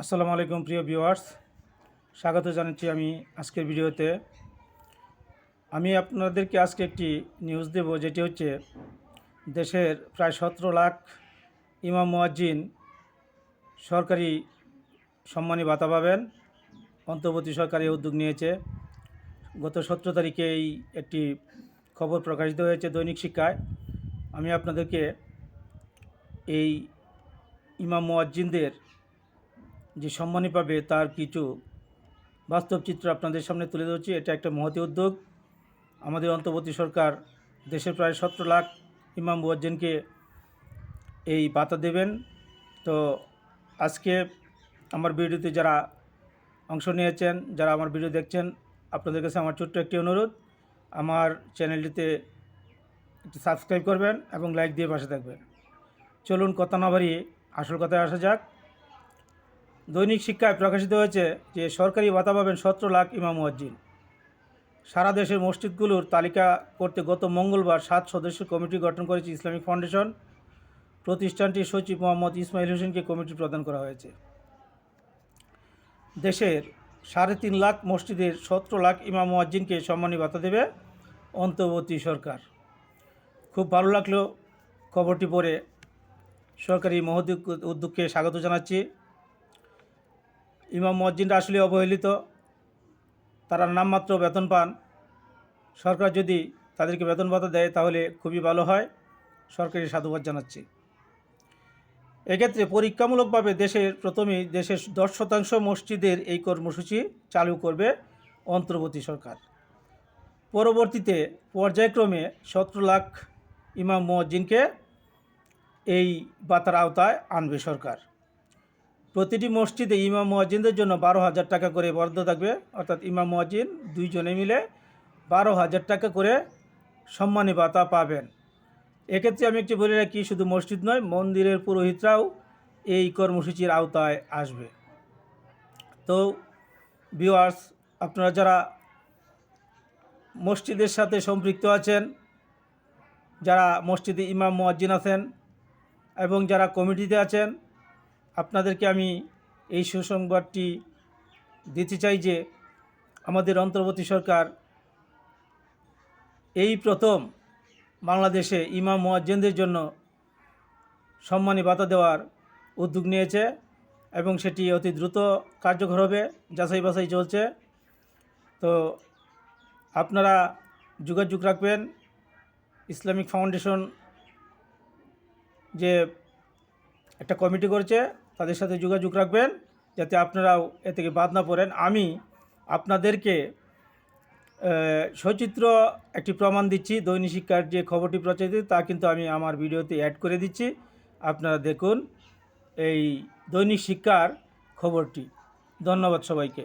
আসসালামু আলাইকুম, প্রিয় ভিউয়ার্স। স্বাগত জানাচ্ছি আমি আজকের ভিডিওতে। আমি আপনাদেরকে আজকে একটি নিউজ দেব, যেটি হচ্ছে দেশের প্রায় সতেরো লাখ ইমাম মুয়াজ্জিন সরকারি সম্মানী ভাতা পাবেন। অন্তর্বর্তী সরকারি উদ্যোগ নিয়েছে। গত সতেরো তারিখে এই একটি খবর প্রকাশিত হয়েছে দৈনিক শিক্ষায়। আমি আপনাদেরকে এই ইমাম মুয়াজ্জিনদের যে সম্মানী পাবে তার কিছু বাস্তব চিত্র আপনাদের সামনে তুলে ধরছি। এটা একটা মহতি উদ্যোগ। আমাদের অন্তর্বর্তী সরকার দেশের প্রায় সতেরো লাখ ইমাম মুয়াজ্জিনকে এই বাতা দেবেন। তো আজকে আমার ভিডিওতে যারা অংশ নিয়েছেন, যারা আমার ভিডিও দেখছেন, আপনাদের কাছে আমার ছোট্ট একটি অনুরোধ। আমার চ্যানেলটিতে একটু সাবস্ক্রাইব করবেন এবং লাইক দিয়ে পাশে থাকবেন। চলুন কথা না বাড়িয়ে আসল কথায় আসা যাক। দৈনিক শিক্ষায় প্রকাশিত হয়েছে যে সরকারি ভাতা পাবেন সতেরো লাখ ইমাম মুয়াজ্জিন। সারা দেশের মসজিদগুলোর তালিকা করতে গত মঙ্গলবার সাত সদস্য কমিটি গঠন করেছে ইসলামিক ফাউন্ডেশন। প্রতিষ্ঠানটির সচিব মোহাম্মদ ইসমাইল হোসেনকে কমিটি প্রদান করা হয়েছে। দেশের সাড়ে তিন লাখ মসজিদের সতেরো লাখ ইমাম মুয়াজ্জিনকে সম্মানী ভাতা দেবে অন্তর্বর্তী সরকার। খুব ভালো লাগল খবরটি পড়ে। সরকারি মহোদ্যোগ উদ্যোগকে স্বাগত জানাচ্ছি। ইমাম মসজিদরা আসলে অবহেলিত। তারা নামমাত্র বেতন পান। সরকার যদি তাদেরকে বেতন ভাতা দেয়, তাহলে খুবই ভালো হয়। সরকারি সাধুবাদ জানাচ্ছি। এক্ষেত্রে পরীক্ষামূলকভাবে দেশের, প্রথমেই দেশের দশ শতাংশ মসজিদের এই কর্মসূচি চালু করবে অন্তর্বর্তী সরকার। পরবর্তীতে পর্যায়ক্রমে সতেরো লাখ ইমাম মুয়াজ্জিনকে এই বাতার আওতায় আনবে সরকার। প্রতিটি মসজিদে ইমাম মুয়াজ্জিনদের জন্য বারো হাজার টাকা করে বরাদ্দ থাকবে। অর্থাৎ ইমাম মুয়াজ্জিন দুইজনে মিলে বারো হাজার টাকা করে সম্মানী ভাতা পাবেন। এক্ষেত্রে আমি একটি বলে রাখি, শুধু মসজিদ নয়, মন্দিরের পুরোহিতরাও এই কর্মসূচির আওতায় আসবে। তো ভিউয়ার্স আপনারা যারা মসজিদের সাথে সম্পৃক্ত আছেন, যারা মসজিদে ইমাম মুয়াজ্জিন আছেন এবং যারা কমিটিতে আছেন আপনাদেরকে আমি এই সুসংবাদটি দিতে চাই যে আমাদের অন্তর্বর্তী সরকার এই প্রথম বাংলাদেশে ইমাম মুয়াজ্জিনদের জন্য সম্মানী ভাতা দেওয়ার উদ্যোগ নিয়েছে এবং সেটি অতি দ্রুত কার্যকর হবে, যাচাই বাছাই চলছে। তো আপনারা যোগাযোগ রাখবেন। ইসলামিক ফাউন্ডেশন যে একটা কমিটি করেছে তাদের সাথে যোগাযোগ রাখবেন, যাতে আপনারাও এ থেকে বাদ না পড়েন। আমি আপনাদেরকে সচিত্র একটি প্রমাণ দিচ্ছি, দৈনিক শিক্ষার যে খবরটি প্রচারিত, তা কিন্তু আমি আমার ভিডিওতে অ্যাড করে দিচ্ছি। আপনারা দেখুন এই দৈনিক শিক্ষার খবরটি। ধন্যবাদ সবাইকে।